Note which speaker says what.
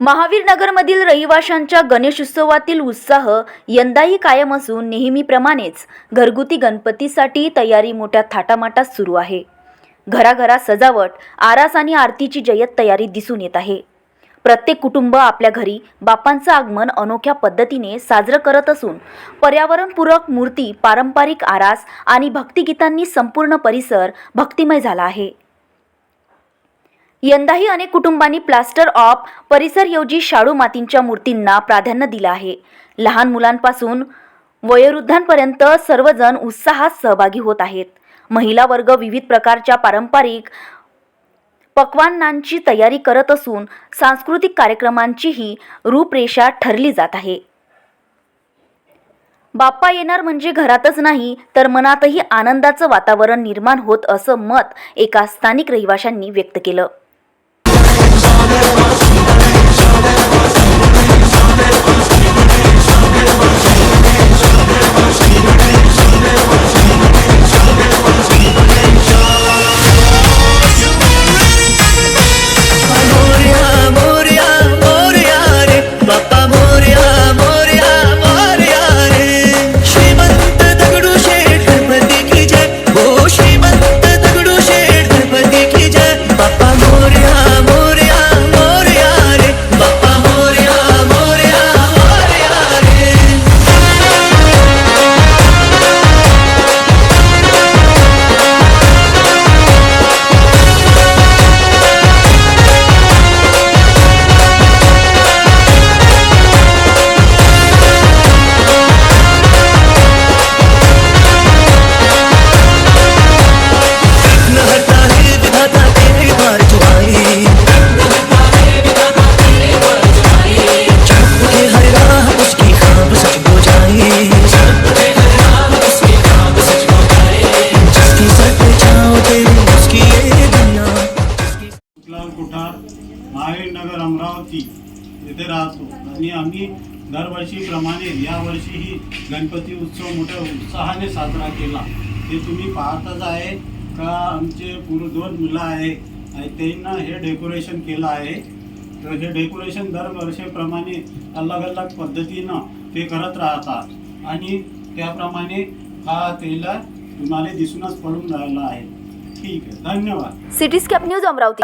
Speaker 1: महावीर नगरमधील रहिवाशांच्या गणेशोत्सवातील उत्साह यंदाही कायम असून नेहमीप्रमाणेच घरगुती गणपतीसाठी तयारी मोठ्या थाटामाटात सुरू आहे. घराघरात सजावट आरास आणि आरतीची जय्यत तयारी दिसून येत आहे. प्रत्येक कुटुंब आपल्या घरी बापांचं आगमन अनोख्या पद्धतीने साजरं करत असून पर्यावरणपूरक मूर्ती पारंपरिक आरास आणि भक्तिगीतांनी संपूर्ण परिसर भक्तिमय झाला आहे. यंदाही अनेक कुटुंबांनी प्लास्टर ऑफ परिसरऐवजी शाडू मातींच्या मूर्तींना प्राधान्य दिलं आहे. लहान मुलांपासून वयोवृद्धांपर्यंत सर्वजण उत्साहात सहभागी होत आहेत. महिला वर्ग विविध प्रकारच्या पारंपरिक पक्वान्नांची तयारी करत असून सांस्कृतिक कार्यक्रमांचीही रूपरेषा ठरली जात आहे. बाप्पा येणार म्हणजे घरातच नाही तर मनातही आनंदाचं वातावरण निर्माण होत असं मत एका स्थानिक रहिवाशांनी व्यक्त केलं.
Speaker 2: never
Speaker 3: लाल कुठार महावीर नगर अमरावती येथे राहतो. आणि आम्ही दरवर्षीप्रमाणे यावर्षीही गणपती उत्सव मोठ्या उत्साहाने साजरा केला. ते तुम्ही पाहतच आहे का? आमचे पूर्व दोन मुलं आहे. आणि त्यांना हे डेकोरेशन केलं आहे. तर हे डेकोरेशन दरवर्षीप्रमाणे अलग अलग पद्धतीनं ते करत राहतात. आणि त्याप्रमाणे हा त्याला तुम्हाला दिसूनच पडून राहिला आहे. ठीक आहे. धन्यवाद.
Speaker 1: Cityscape news Amravati.